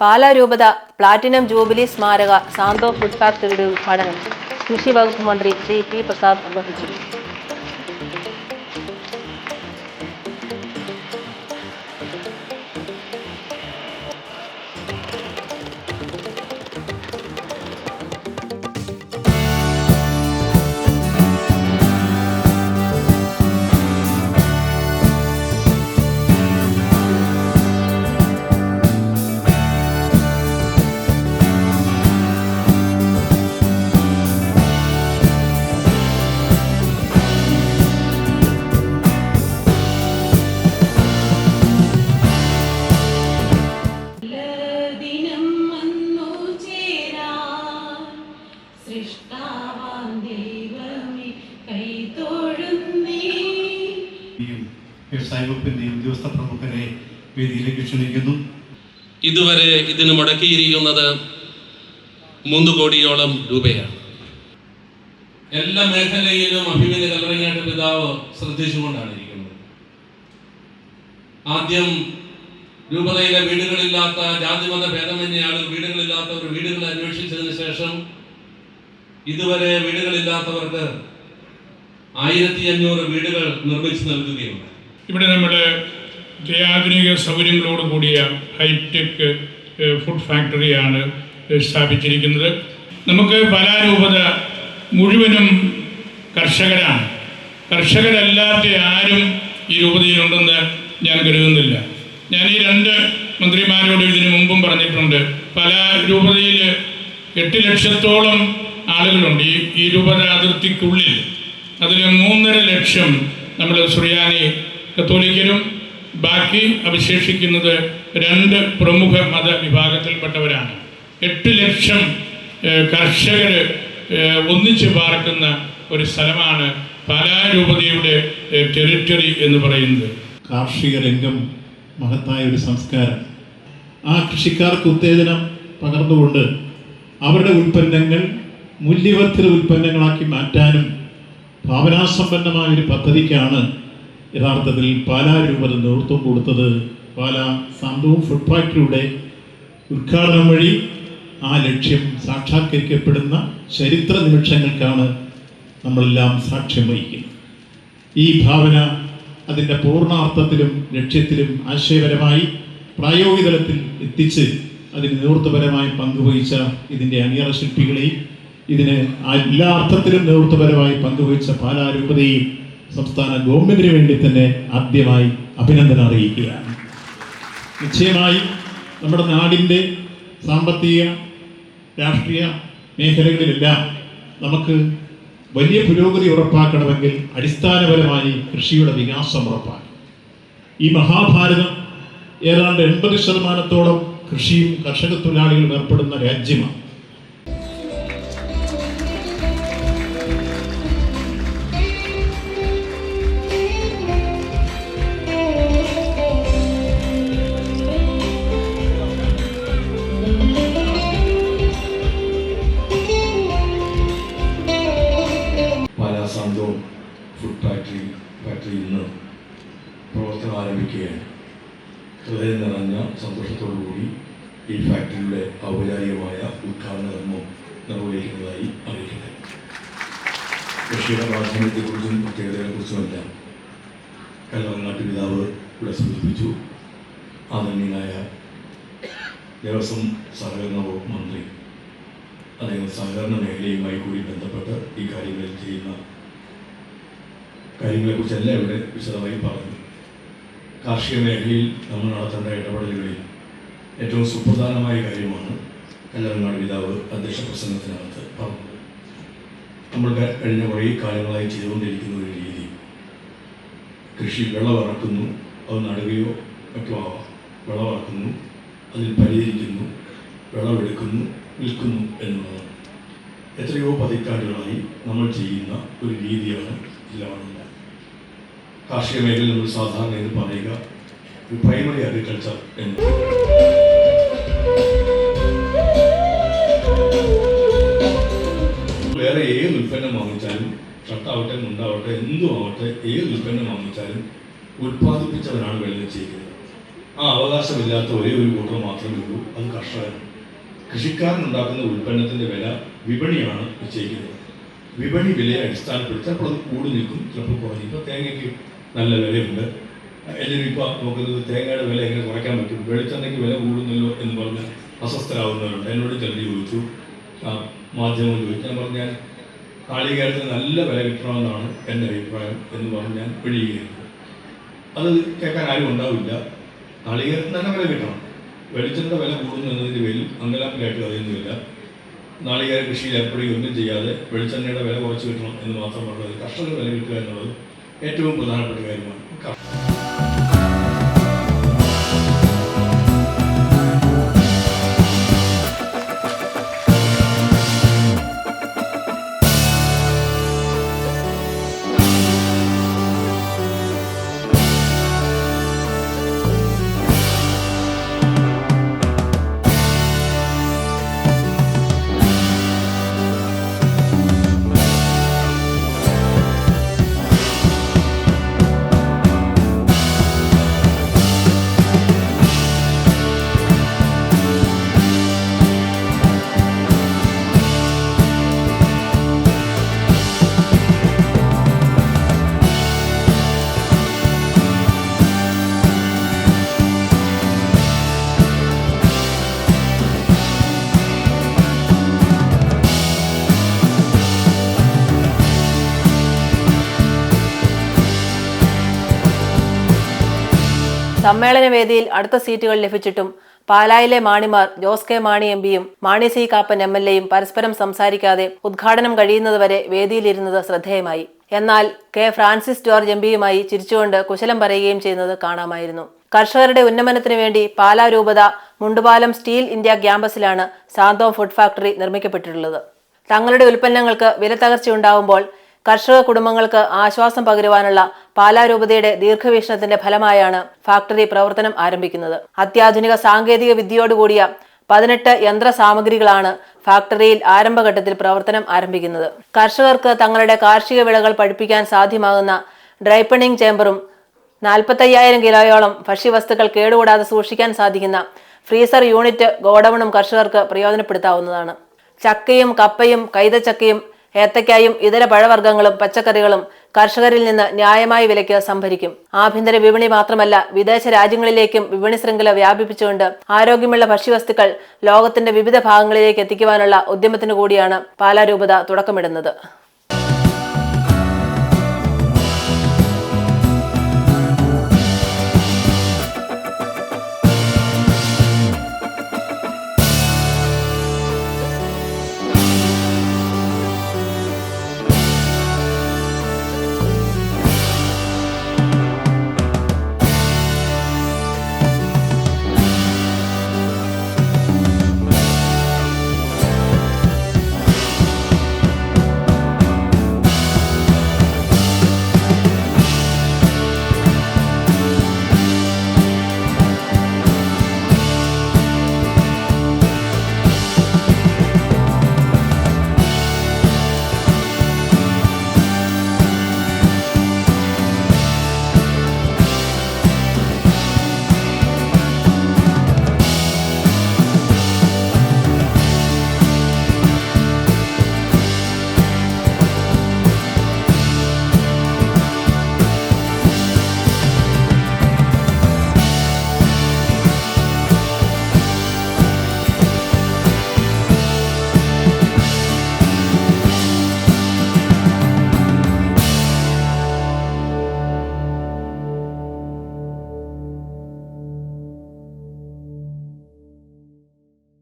പാലാ രൂപത platinum jubilee സ്മാരക Santhom food ഫാക്ടറിയുടെ ഉദ്ഘാടനം കൃഷി വകുപ്പ് മന്ത്രി ശ്രീ പി പ്രസാദ് നിർവഹിച്ചു. വ്യവസായ വകുപ്പിന്റെയും ഉദ്യോഗസ്ഥ പ്രമുഖരെ വേദിയിലേക്ക് ക്ഷണിക്കുന്നു. ഇതുവരെ ഇതിന് മുടക്കിയിരിക്കുന്നത് മൂന്ന് കോടിയോളം രൂപയാണ്. എല്ലാ മേഖലയിലും അഭിമന്യ കല്ലറങ്ങാട്ട് പിതാവ് ശ്രദ്ധിച്ചുകൊണ്ടാണ് ഇരിക്കുന്നത്. ആദ്യം രൂപതയിലെ വീടുകളില്ലാത്ത ജാതിമത ഭേദമന്യ ആളുകൾ വീടുകളില്ലാത്തവർ വീടുകൾ അന്വേഷിച്ചതിന് ശേഷം ഇതുവരെ വീടുകളില്ലാത്തവർക്ക് ആയിരത്തി അഞ്ഞൂറ് വീടുകൾ നിർമ്മിച്ചു നൽകുകയുണ്ട് ഇവിടെ നമ്മുടെ അത്യാധുനിക സൗകര്യങ്ങളോട് കൂടിയ ഹൈടെക് ഫുഡ് ഫാക്ടറിയാണ് സ്ഥാപിച്ചിരിക്കുന്നത്. നമുക്ക് പലാരൂപത മുഴുവനും കർഷകരാണ്. കർഷകരല്ലാത്ത ആരും ഈ രൂപതയിലുണ്ടെന്ന് ഞാൻ കരുതുന്നില്ല. ഞാൻ ഈ രണ്ട് മന്ത്രിമാരോട് ഇതിനു മുമ്പും പറഞ്ഞിട്ടുണ്ട്. പല രൂപതയിൽ എട്ട് ലക്ഷത്തോളം ആളുകളുണ്ട് ഈ ഈ രൂപത അതിർത്തിക്കുള്ളിൽ. അതിൽ മൂന്നര ലക്ഷം നമ്മൾ സുറിയാനി കത്തോലിക്കരും ബാക്കി അവശേഷിക്കുന്നത് രണ്ട് പ്രമുഖ മതവിഭാഗത്തിൽപ്പെട്ടവരാണ് എട്ട് ലക്ഷം കർഷകർ ഒന്നിച്ച് പാർക്കുന്ന ഒരു സ്ഥലമാണ് പാലാരൂപതയുടെ ടെറിറ്ററി എന്ന് പറയുന്നത്. കാർഷിക രംഗം മഹത്തായ ഒരു സംസ്കാരം. ആ കൃഷിക്കാർക്ക് ഉത്തേജനം പകർന്നുകൊണ്ട് അവരുടെ ഉൽപ്പന്നങ്ങൾ മൂല്യവർദ്ധിത ഉൽപ്പന്നങ്ങളാക്കി മാറ്റാനും ഭാവനാസമ്പന്നമായ ഒരു പദ്ധതിക്കാണ് യഥാർത്ഥത്തിൽ പാലാ രൂപത നേതൃത്വം കൊടുത്തത് പാലാ സാന്തവും ഫുഡ് ഫാക്ടറിയുടെ ഉദ്ഘാടനം വഴി ആ ലക്ഷ്യം സാക്ഷാത്കരിക്കപ്പെടുന്ന ചരിത്ര നിമിഷങ്ങൾക്കാണ് നമ്മളെല്ലാം സാക്ഷ്യം വഹിക്കുന്നത്. ഈ ഭാവന അതിന്റെ പൂർണാർത്ഥത്തിലും ലക്ഷ്യത്തിലും ആശയപരമായി പ്രായോഗിക തലത്തിൽ എത്തിച്ച് അതിന് നേതൃത്വപരമായി പങ്കുവഹിച്ച ഇതിന്റെ അണിയറ ശില്പികളെയും ഇതിന് എല്ലാ അർത്ഥത്തിലും നേതൃത്വപരമായി പങ്കുവഹിച്ച പാലാരൂപതയും സംസ്ഥാന ഗവൺമെന്റിന് വേണ്ടി തന്നെ ആദ്യമായി അഭിനന്ദനം അറിയിക്കുകയാണ് നിശ്ചയമായി നമ്മുടെ നാടിന്റെ സാമ്പത്തിക രാഷ്ട്രീയ മേഖലകളിലെല്ലാം നമുക്ക് വലിയ പുരോഗതി ഉറപ്പാക്കണമെങ്കിൽ അടിസ്ഥാനപരമായി കൃഷിയുടെ വികാസം ഉറപ്പാക്കണം. ഈ മഹാഭാരതം ഏതാണ്ട് എൺപത് ശതമാനത്തോളം കൃഷിയും കർഷക തൊഴിലാളികളും ഏർപ്പെടുന്ന രാജ്യമാണ്. ഹൃദയം നിറഞ്ഞ സന്തോഷത്തോടു കൂടി ഈ ഫാക്ടറിയുടെ ഔപചാരികമായ ഉദ്ഘാടന കർമ്മം നിർവഹിക്കുന്നതായി അറിയിക്കട്ടെ. കൃഷിയുടെ പ്രാധാന്യത്തെക്കുറിച്ചും പ്രത്യേകതകളെക്കുറിച്ചുമെല്ലാം കല്ലറങ്ങാട്ട് പിതാവ് ഇവിടെ സൂചിപ്പിച്ചു. ആദരണീയനായ ദേവസ്വം സഹകരണ വകുപ്പ് മന്ത്രി അദ്ദേഹം സഹകരണ മേഖലയുമായി കൂടി ബന്ധപ്പെട്ട് ഈ കാര്യങ്ങളിൽ ചെയ്യുന്ന കാര്യങ്ങളെക്കുറിച്ചെല്ലാം ഇവിടെ വിശദമായി പറഞ്ഞു കാർഷിക മേഖലയിൽ നമ്മൾ നടത്തേണ്ട ഇടപെടലുകളിൽ ഏറ്റവും സുപ്രധാനമായ കാര്യമാണ് കല്ലറങ്ങാട് പിതാവ് അധ്യക്ഷ പ്രസംഗത്തിനകത്ത് പറഞ്ഞത്. നമ്മൾ കഴിഞ്ഞ കുറേ കാലങ്ങളായി ചെയ്തുകൊണ്ടിരിക്കുന്ന ഒരു രീതി. കൃഷി വിളവിറക്കുന്നു അത് നടുകയോ മറ്റോ ആവാം. വിളവിറക്കുന്നു അതിൽ പരിഹരിക്കുന്നു വിളവെടുക്കുന്നു വിൽക്കുന്നു എന്നുള്ളതാണ് എത്രയോ പതിറ്റാണ്ടുകളായി നമ്മൾ ചെയ്യുന്ന ഒരു രീതിയാണ് ഇല്ലാണില്ല കാർഷിക മേഖലയിൽ നമ്മൾ സാധാരണ എന്ന് പറയുക. ഒരു പ്രൈമറി അഗ്രികൾച്ചർ എന്ന്. വേറെ ഏത് ഉൽപ്പന്നം വാങ്ങിച്ചാലും ഷർട്ടാവട്ടെ മുണ്ടാവട്ടെ എന്തും ആവട്ടെ ഏത് ഉൽപ്പന്നം വാങ്ങിച്ചാലും ഉൽപ്പാദിപ്പിച്ചവരാണ് വെള്ളം ചെയ്യുന്നത് ആ അവകാശമില്ലാത്ത ഒരേ ഒരു കൂട്ടർ മാത്രമേ ഉള്ളൂ. അത് കർഷകരാണ്. കൃഷിക്കാരനുണ്ടാക്കുന്ന ഉൽപ്പന്നത്തിന്റെ വില വിപണിയാണ് നിശ്ചയിക്കുന്നത്. വിപണി വിലയെ അടിസ്ഥാനപ്പെടുത്തി അപ്പോൾ അത് കൂടി നിൽക്കും ചിലപ്പോൾ കുറഞ്ഞു. തേങ്ങയ്ക്ക് നല്ല വിലയുണ്ട്. എല്ലാവരും നോക്കുന്നത് തേങ്ങയുടെ വില എങ്ങനെ കുറയ്ക്കാൻ പറ്റും? വെളിച്ചെണ്ണയ്ക്ക് വില കൂടുന്നല്ലോ എന്ന് പറഞ്ഞ് അസ്വസ്ഥരാകുന്നവരുണ്ട്. എന്നോട് ചിലർ ചോദിച്ചു. മാധ്യമം ചോദിച്ചു. ഞാൻ പറഞ്ഞു ഞാൻ നാളികേരത്തിന് നല്ല വില കിട്ടണമെന്നാണ് എന്റെ അഭിപ്രായം എന്ന് പറഞ്ഞ് ഞാൻ പിഴിയുകയാണ് അത് കേൾക്കാൻ ആരും ഉണ്ടാവില്ല. കാളികേരത്തിന് തന്നെ വില കിട്ടണം. വെളിച്ചെണ്ണ വില കൂടുന്നു എന്നതിന്റെ പേരിൽ അങ്കലാപ്പിലായിട്ട് അറിയുന്നില്ല നാളികേര കൃഷിയിൽ എപ്പോഴും ഒന്നും ചെയ്യാതെ വെളിച്ചെണ്ണയുടെ വില കുറച്ച് കിട്ടണം എന്ന് മാത്രം പറഞ്ഞത് കർഷകർ വില കിട്ടുക എന്നുള്ളത് ഏറ്റവും പ്രധാനപ്പെട്ട കാര്യമാണ് സമ്മേളന വേദിയിൽ അടുത്ത സീറ്റുകൾ ലഭിച്ചിട്ടും പാലായിലെ മാണിമാർ ജോസ് കെ മാണി എം പിയും Mani C Kappan M L എയും പരസ്പരം സംസാരിക്കാതെ ഉദ്ഘാടനം കഴിയുന്നതുവരെ വേദിയിലിരുന്നത് ശ്രദ്ധേയമായി. എന്നാൽ കെ ഫ്രാൻസിസ് ജോർജ് എം പിയുമായി ചിരിച്ചുകൊണ്ട് കുശലം പറയുകയും ചെയ്യുന്നത് കാണാമായിരുന്നു. കർഷകരുടെ ഉന്നമനത്തിനു വേണ്ടി പാലാ രൂപത മുണ്ടുപാലം സ്റ്റീൽ ഇന്ത്യ ക്യാമ്പസിലാണ് സാന്തോം ഫുഡ് ഫാക്ടറി നിർമ്മിക്കപ്പെട്ടിട്ടുള്ളത്. തങ്ങളുടെ ഉൽപ്പന്നങ്ങൾക്ക് വിലത്തകർച്ചയുണ്ടാവുമ്പോൾ കർഷക കുടുംബങ്ങൾക്ക് ആശ്വാസം പകരുവാനുള്ള പാലാ രൂപതയുടെ ദീർഘവീക്ഷണത്തിന്റെ ഫലമായാണ് ഫാക്ടറി പ്രവർത്തനം ആരംഭിക്കുന്നത്. അത്യാധുനിക സാങ്കേതിക വിദ്യയോടുകൂടിയ പതിനെട്ട് യന്ത്ര സാമഗ്രികളാണ് ഫാക്ടറിയിൽ ആരംഭഘട്ടത്തിൽ പ്രവർത്തനം ആരംഭിക്കുന്നത്. കർഷകർക്ക് തങ്ങളുടെ കാർഷിക വിളകൾ പഠിപ്പിക്കാൻ സാധ്യമാകുന്ന ഡ്രൈപ്പണിംഗ് ചേമ്പറും നാൽപ്പത്തയ്യായിരം കിലോയോളം ഭക്ഷ്യവസ്തുക്കൾ കേടുകൂടാതെ സൂക്ഷിക്കാൻ സാധിക്കുന്ന ഫ്രീസർ യൂണിറ്റ് ഗോഡൌണും കർഷകർക്ക് പ്രയോജനപ്പെടുത്താവുന്നതാണ്. ചക്കയും കപ്പയും കൈതച്ചക്കയും ഏത്തയ്ക്കായും ഇതര പഴവർഗങ്ങളും പച്ചക്കറികളും കർഷകരിൽ നിന്ന് ന്യായമായ വിലയ്ക്ക് സംഭരിക്കും. ആഭ്യന്തര വിപണി മാത്രമല്ല വിദേശ രാജ്യങ്ങളിലേക്കും വിപണി ശൃംഖല വ്യാപിപ്പിച്ചുകൊണ്ട് ആരോഗ്യമുള്ള ഭക്ഷ്യവസ്തുക്കൾ ലോകത്തിന്റെ വിവിധ ഭാഗങ്ങളിലേക്ക് എത്തിക്കുവാനുള്ള ഉദ്യമത്തിനു കൂടിയാണ് പാലാരൂപത തുടക്കമിടുന്നത്.